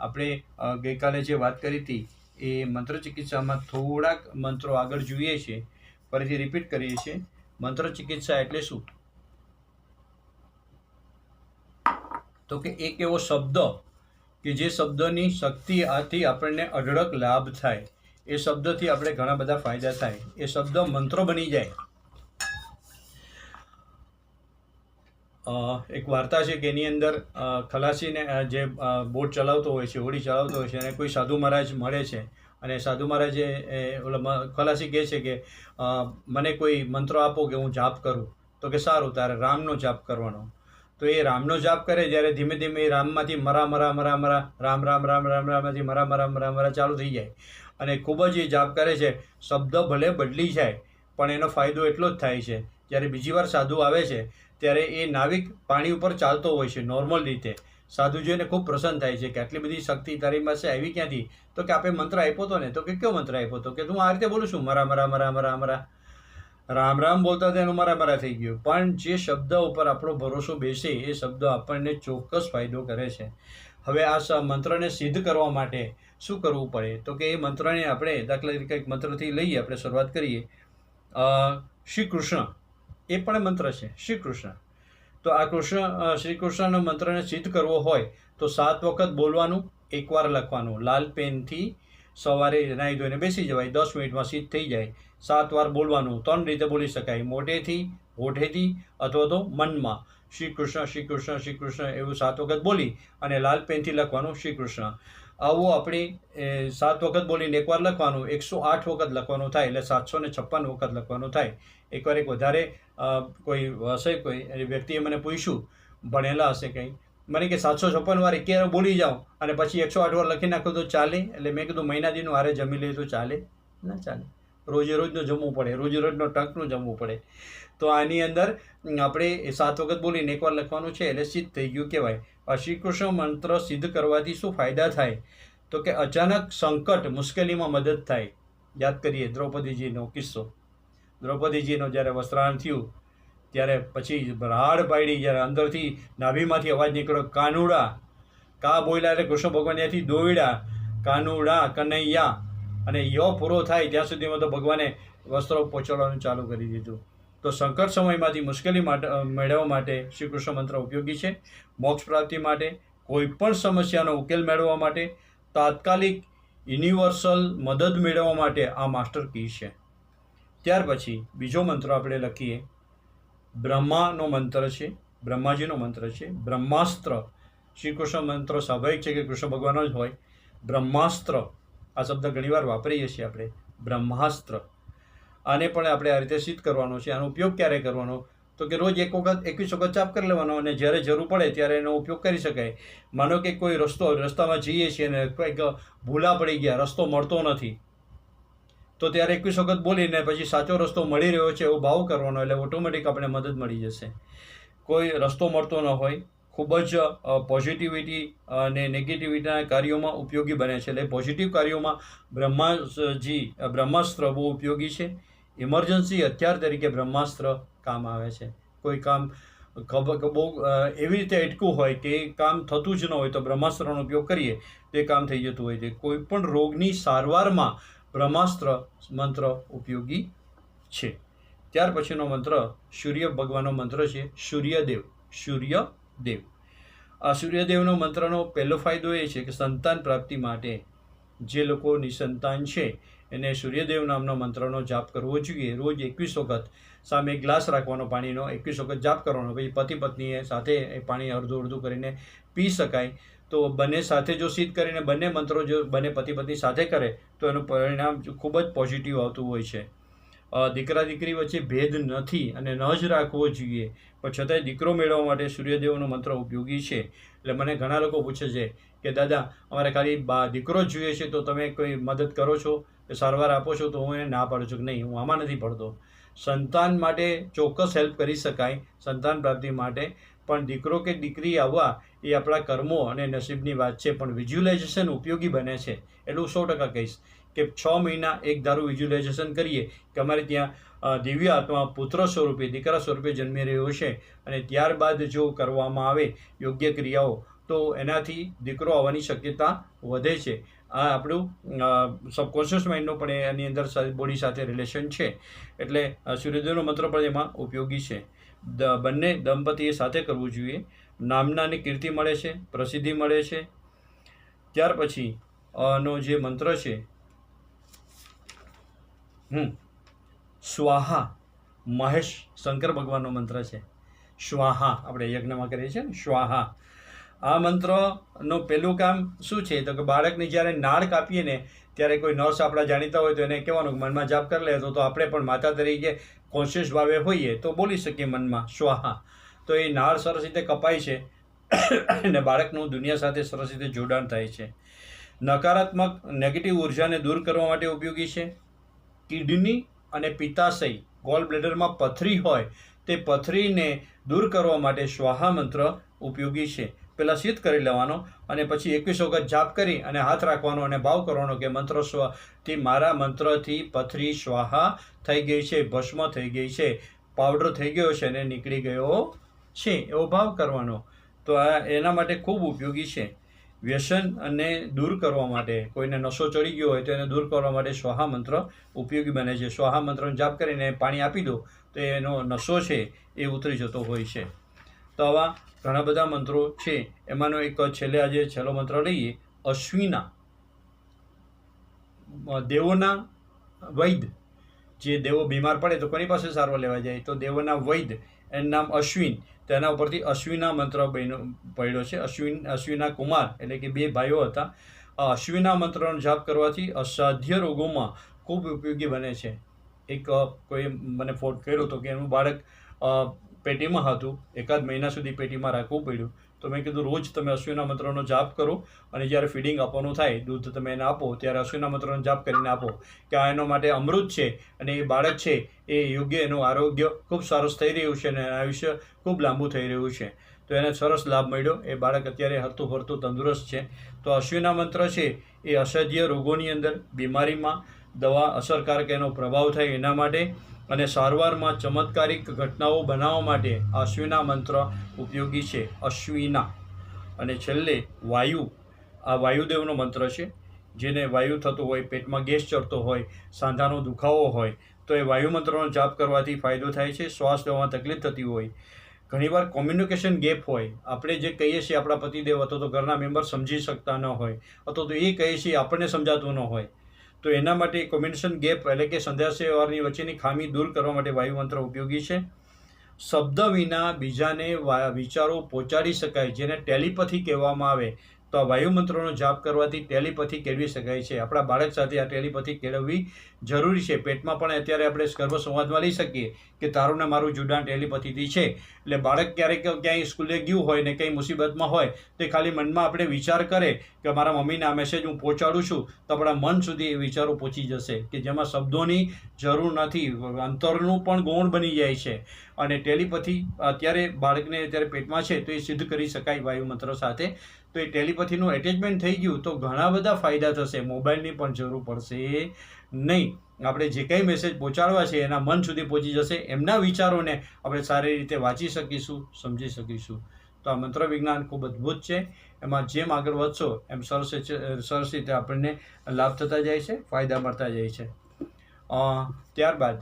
આપણે ગઈકાલે જે વાત કરી હતી, એ મંત્ર ચિકિત્સામાં થોડાક મંત્રો આગળ જોઈએ છીએ ફરીથી રિપીટ કરીએ છીએ. મંત્ર ચિકિત્સા એટલે શું? તો કે એક એવો શબ્દ કે જે શબ્દની શક્તિ આથી આપણને અઢળક લાભ થાય. એ શબ્દથી આપણે ઘણા બધા ફાયદા થાય. એ શબ્દ મંત્રો બની જાય. એક વાર્તા છે કે એની અંદર ખલાસીને જે બોટ ચલાવતો હોય છે, હોડી ચલાવતો હોય છે અને કોઈ સાધુ મહારાજ મળે છે. અને સાધુ મહારાજે ખલાસી કહે છે કે મને કોઈ મંત્ર આપો કે હું જાપ કરું. તો કે, સારું, તારે રામનો જાપ કરવાનો. તો એ રામનો જાપ કરે, જ્યારે ધીમે ધીમે રામમાંથી મરા મરા મરા મરા, રામ રામ રામ રામ, રામમાંથી મરા મરા મરા મરા ચાલુ થઈ જાય. અને ખૂબ જ એ જાપ કરે છે. શબ્દ ભલે બદલી જાય, પણ એનો ફાયદો એટલો જ થાય છે. જ્યારે બીજી વાર સાધુ આવે છે, ત્યારે એ નાવિક પાણી ઉપર ચાલતો હોય છે નોર્મલ રીતે. સાધુ જોઈને ખૂબ પ્રસન્ન થાય છે કે આટલી બધી શક્તિ તારી પાસે આવી ક્યાંથી? તો કે આપણે મંત્ર આપ્યો હતો ને, તો કે કયો મંત્ર આપ્યો હતો કે હું આ રીતે બોલું છું, મરા મરા મરા મરા મરા. રામ રામ બોલતા તેનું મરા મરા થઈ ગયું. પણ જે શબ્દ ઉપર આપણો ભરોસો બેસે, એ શબ્દ આપણને ચોક્કસ ફાયદો કરે છે. હવે આ મંત્રને સિદ્ધ કરવા માટે શું કરવું પડે? તો કે એ મંત્રને આપણે દાખલા તરીકે એક મંત્રથી લઈએ, આપણે શરૂઆત કરીએ. શ્રી કૃષ્ણ. એ પણ મંત્ર છે શ્રી કૃષ્ણ તો આ કૃષ્ણ શ્રી કૃષ્ણનો મંત્રને સિદ્ધ કરવો હોય તો સાત વખત બોલવાનું, એકવાર લખવાનું. લાલ પેનથી સવારે નાહી ધોઈને બેસી જવાય, દસ મિનિટમાં સિદ્ધ થઈ જાય. સાત વાર બોલવાનું, ત્રણ રીતે બોલી શકાય. મોઢેથી, હોઠેથી અથવા તો મનમાં. શ્રી કૃષ્ણ શ્રી કૃષ્ણ શ્રી કૃષ્ણ એવું સાત વખત બોલી અને લાલ પેનથી લખવાનું શ્રી કૃષ્ણ આવું આપણે સાત વખત બોલીને એકવાર લખવાનું, એકસો આઠ વખત લખવાનું થાય એટલે સાતસો ને છપ્પન વખત લખવાનું થાય. એકવાર એક વધારે કોઈ હશે, કોઈ એ વ્યક્તિએ મને પૂછ્યું, ભણેલા હશે કંઈ. મને કે સાતસો છપ્પન વાર એકે બોલી જાઉં અને પછી એકસો આઠ વાર લખી નાખો તો ચાલે. એટલે મેં કીધું મહિના દીનું હારે જમી લઈએ તો ચાલે. ના ચાલે. રોજે રોજનું જમવું પડે. રોજે રોજનો ટંકનું જમવું પડે. તો આની અંદર આપણે સાત વખત બોલીને એકવાર લખવાનું છે, એટલે સિદ્ધ થઈ ગયું કહેવાય. શ્રી કૃષ્ણ મંત્ર સિદ્ધ કરવાથી શું ફાયદા થાય? તો કે અચાનક સંકટ મુશ્કેલીમાં મદદ થાય. યાદ કરીએ દ્રૌપદીજીનો કિસ્સો. દ્રૌપદીજીનો જ્યારે વસ્ત્રાણ થયું, ત્યારે પછી રાડ પાડી, જ્યારે અંદરથી નાભીમાંથી અવાજ નીકળ્યો, કાનુડા, કા બોલ્યા એટલે કૃષ્ણ ભગવાન ત્યાંથી દોયડા? કાનુડા, કનૈયા. અને યો પૂરો થાય ત્યાં સુધીમાં તો ભગવાને વસ્ત્રો પહોંચાડવાનું ચાલુ કરી દીધું. તો સંકટ સમયમાંથી મુશ્કેલી માટે મેળવવા માટે શ્રી કૃષ્ણ મંત્ર ઉપયોગી છે. મોક્ષ પ્રાપ્તિ માટે કોઈપણ સમસ્યાનો ઉકેલ મેળવવા માટે તાત્કાલિક યુનિવર્સલ મદદ મેળવવા માટે આ માસ્ટર કી છે. ત્યાર પછી બીજો મંત્ર આપણે લખીએ. બ્રહ્માનો મંત્ર છે, બ્રહ્માજીનો મંત્ર છે, બ્રહ્માસ્ત્ર. શ્રી કૃષ્ણ મંત્ર સ્વાભાવિક છે કે કૃષ્ણ ભગવાનનો જ હોય. બ્રહ્માસ્ત્ર, આ શબ્દ ઘણીવાર વાપરીએ છીએ આપણે. બ્રહ્માસ્ત્ર. આને પણ આપણે આ રીતે સિદ્ધ કરવાનો છે. આનો ઉપયોગ ક્યારે કરવાનો? તો કે રોજ એક વખત એકવીસ વખત ચાપ કરી લેવાનો અને જ્યારે જરૂર પડે ત્યારે એનો ઉપયોગ કરી શકાય. માનો કે કોઈ રસ્તો, રસ્તામાં જઈએ છીએ અને કંઈક ભૂલા પડી ગયા, રસ્તો મળતો નથી. તો ત્યારે એકવીસ વખત બોલીને પછી સાચો રસ્તો મળી રહ્યો છે એવો ભાવ કરવાનો, એટલે ઓટોમેટિક આપણે મદદ મળી જશે. કોઈ રસ્તો મળતો ન હોય, ખૂબ જ પોઝિટિવિટી અને નેગેટિવિટીના કાર્યોમાં ઉપયોગી બને છે. એટલે પોઝિટિવ કાર્યોમાં બ્રહ્માજી બ્રહ્માસ્ત્ર બહુ ઉપયોગી છે. ઇમરજન્સી હથિયાર તરીકે બ્રહ્માસ્ત્ર કામ આવે છે. કોઈ કામ બહુ એવી રીતે અટકું હોય કે કામ થતું જ ન હોય તો બ્રહ્માસ્ત્રનો ઉપયોગ કરીએ, તો કામ થઈ જતું હોય છે. કોઈ પણ રોગની સારવારમાં બ્રહ્માસ્ત્ર મંત્ર ઉપયોગી છે. ત્યાર પછીનો મંત્ર સૂર્ય ભગવાનનો મંત્ર છે સૂર્યદેવ. સૂર્યદેવ. આ સૂર્યદેવનો મંત્રનો પહેલો ફાયદો એ છે કે સંતાન પ્રાપ્તિ માટે જે લોકો નિસંતાન છે, એને સૂર્યદેવ નામના મંત્રનો જાપ કરવો જોઈએ. રોજ એકવીસ વખત સામે ગ્લાસ રાખવાનો, પાણીનો એકવીસ વખત જાપ કરવાનો. પછી પતિ પત્નીએ સાથે એ પાણી અડધું અડધું કરીને પી શકાય. તો બંને સાથે જો સિદ્ધ કરીને બંને મંત્રો જો બંને પતિ પત્ની સાથે કરે, તો એનું પરિણામ ખૂબ જ પોઝિટિવ આવતું હોય છે. દીકરા દીકરી વચ્ચે ભેદ નથી અને ન જ રાખવો જોઈએ. પણ છતાંય દીકરો મેળવવા માટે સૂર્યદેવનો મંત્ર ઉપયોગી છે. એટલે મને ઘણા લોકો પૂછે છે કે, દાદા, અમારે ખાલી દીકરો જ જોઈએ છે, તો તમે કોઈ મદદ કરો છો? કે સારવાર આપો છો, તો હું એને ના પાડું છું? કે નહીં, હું આમાં નથી પડતો. સંતાન માટે ચોક્કસ હેલ્પ કરી શકાય, સંતાન પ્રાપ્તિ માટે. પણ દીકરો કે દીકરી આવવા એ આપણા કર્મો અને નસીબની વાત છે, પણ વિઝ્યુલાઇઝેશન ઉપયોગી બને છે. એટલું સો ટકા કહીશ કે છ મહિના એક ધારું વિઝ્યુલાઇઝેશન કરીએ કે અમારે ત્યાં દિવ્ય આત્મા પુત્ર સ્વરૂપે, દીકરા સ્વરૂપે જન્મી રહ્યો છે અને ત્યારબાદ જો કરવામાં આવે યોગ્ય ક્રિયાઓ, તો એનાથી દીકરો આવવાની શક્યતા વધે છે. આ આપણું સબકોન્શિયસ માઇન્ડનો પણ એની અંદર બોડી સાથે રિલેશન છે. એટલે સૂર્યોદયનો મંત્ર પણ એમાં ઉપયોગી છે. બંને દંપતીએ સાથે કરવું જોઈએ. નામનાની કીર્તિ મળે છે, પ્રસિદ્ધિ મળે છે. ત્યાર પછી નો જે મંત્ર છે, હમ, સ્વાહા, મહેશ શંકર ભગવાનનો મંત્ર છે. સ્વાહા, આપણે યજ્ઞમાં કરીએ છીએ ને, સ્વાહા. આ મંત્રનો પહેલું કામ શું છે? તો કે બાળકની જ્યારે નાળ કાપીએ ને, ત્યારે કોઈ નર્સ આપણા જાણીતા હોય તો એને કહેવાનું મનમાં જાપ કરી લે. તો આપણે પણ માતા તરીકે કોન્શિયસ ભાવે હોઈએ તો બોલી શકીએ મનમાં સ્વાહા. તો એ નાળ સરસ રીતે કપાય છે અને બાળકનું દુનિયા સાથે સરસ રીતે જોડાણ થાય છે. નકારાત્મક નેગેટિવ ઉર્જાને દૂર કરવા માટે ઉપયોગી છે. કિડની અને પિત્તાશય ગોલ બ્લેડરમાં પથરી હોય તે પથરીને દૂર કરવા માટે સ્વાહા મંત્ર ઉપયોગી છે. પહેલાં સિદ્ધ કરી લેવાનો અને પછી એકવીસ વખત જાપ કરી અને હાથ રાખવાનો અને ભાવ કરવાનો કે મંત્ર સ્વથી મારા મંત્રથી પથરી સ્વાહા થઈ ગઈ છે, ભસ્મ થઈ ગઈ છે, પાવડર થઈ ગયો છે અને નીકળી ગયો છે, એવો ભાવ કરવાનો. તો આ એના માટે ખૂબ ઉપયોગી છે. વ્યસન અને દૂર કરવા માટે કોઈને નશો ચડી ગયો હોય તો એને દૂર કરવા માટે સ્વાહા મંત્ર ઉપયોગી બને છે. સ્વાહા મંત્રનો જાપ કરીને પાણી આપી દો તો એનો નશો છે એ ઉતરી જતો હોય છે. તો આવા ઘણા બધા મંત્રો છે. એમાંનો એક છેલ્લે આજે છેલ્લો મંત્ર લઈએ. અશ્વિના. દેવોના વૈદ. જે દેવો બીમાર પડે તો કોની પાસે સારવાર લેવા જાય? તો દેવોના વૈદ. એનું નામ અશ્વિન. તેના ઉપરથી અશ્વિના મંત્ર બન્યો, પડ્યો છે. અશ્વિન, અશ્વિના કુમાર એટલે કે બે ભાઈઓ હતા. આ અશ્વિના મંત્રનો જાપ કરવાથી અસાધ્ય રોગોમાં ખૂબ ઉપયોગી બને છે. એક, કોઈ મને ફોન કર્યો હતો કે એનું બાળક પેટીમાં હતું. એકાદ મહિના સુધી પેટીમાં રાખવું પડ્યું. તો મેં કીધું, રોજ તમે અશ્વિના મંત્રનો જાપ કરો અને જ્યારે ફીડિંગ આપવાનું થાય, દૂધ તમે એને આપો, ત્યારે અશ્વિના મંત્રનો જાપ કરીને આપો કે આ એનો માટે અમૃત છે અને એ બાળક છે, એ યોગ્ય એનું આરોગ્ય ખૂબ સરસ થઈ રહ્યું છે અને આયુષ્ય ખૂબ લાંબુ થઈ રહ્યું છે. તો એને સરસ લાભ મળ્યો. એ બાળક અત્યારે હરતું ફરતું તંદુરસ્ત છે. તો અશ્વિના મંત્ર છે, એ અસાધ્ય રોગોની અંદર, બીમારીમાં દવા અસરકારક એનો પ્રભાવ થાય એના માટે અને સારવારમાં ચમત્કારિક ઘટનાઓ બનાવવા માટે અશ્વિના મંત્ર ઉપયોગી છે, અશ્વિના. અને છેલ્લે વાયુ. આ વાયુદેવનો મંત્ર છે, જેને વાયુ થતો હોય, પેટમાં ગેસ ચડતો હોય, સાંધાનો દુખાવો હોય, તો એ વાયુ મંત્રનો જાપ કરવાથી ફાયદો થાય છે, શ્વાસ લેવામાં તકલીફ થતી હોય. ઘણીવાર કોમ્યુનિકેશન ગેપ હોય. આપણે જે કહીએ છીએ, આપણા પતિદેવ અથવા તો ઘરના મેમ્બર સમજી શકતા ન હોય, અથવા તો એ કહીએ છીએ, આપણને સમજાતું ન હોય. તો એના માટે કોમ્યુનિકેશન ગેપ એટલે કે સંદેશાવ્યવહારની વચ્ચેની ખામી દૂર કરવા માટે વાયુમંત્ર ઉપયોગી છે. શબ્દ વિના બીજાને વિચારો પહોંચાડી શકાય, જેને ટેલિપથી કહેવામાં આવે. તો આ વાયુ મંત્રોનો જાપ કરવાથી ટેલિપથી કેળવી શકાય છે. આપણા બાળક સાથે આ ટેલિપથી કેળવવી જરૂરી છે. પેટમાં પણ અત્યારે આપણે ગર્ભ સંવાદમાં લઈ શકીએ કે તારું ને મારું જોડાણ ટેલિપથીથી છે. એટલે બાળક ક્યારેક ક્યાંય સ્કૂલે ગયું હોય ને કંઈ મુસીબતમાં હોય તે ખાલી મનમાં આપણે વિચાર કરે કે મારા મમ્મીને આ મેસેજ હું પહોંચાડું છું તો આપણા મન સુધી એ વિચારો પહોંચી જશે કે જેમાં શબ્દોની જરૂર નથી, અંતરનું પણ ગૌણ બની જાય છે. અને ટેલિપથી અત્યારે બાળકને અત્યારે પેટમાં છે તો એ સિદ્ધ કરી શકાય વાયુ મંત્ર સાથે. તો એ ટેલિપથીનું એટેચમેન્ટ થઈ ગયું તો ઘણા બધા ફાયદા થશે. મોબાઈલની પણ જરૂર પડશે નહીં. આપણે જે કંઈ મેસેજ પહોંચાડવા છે એના મન સુધી પહોંચી જશે. એમના વિચારોને આપણે સારી રીતે વાંચી શકીશું, સમજી શકીશું. તો આ મંત્ર વિજ્ઞાન ખૂબ અદ્ભુત છે. એમાં જેમ આગળ વધશો, એમ સરસ સરસ રીતે આપણને લાભ થતા જાય છે, ફાયદા મળતા જાય છે. ત્યારબાદ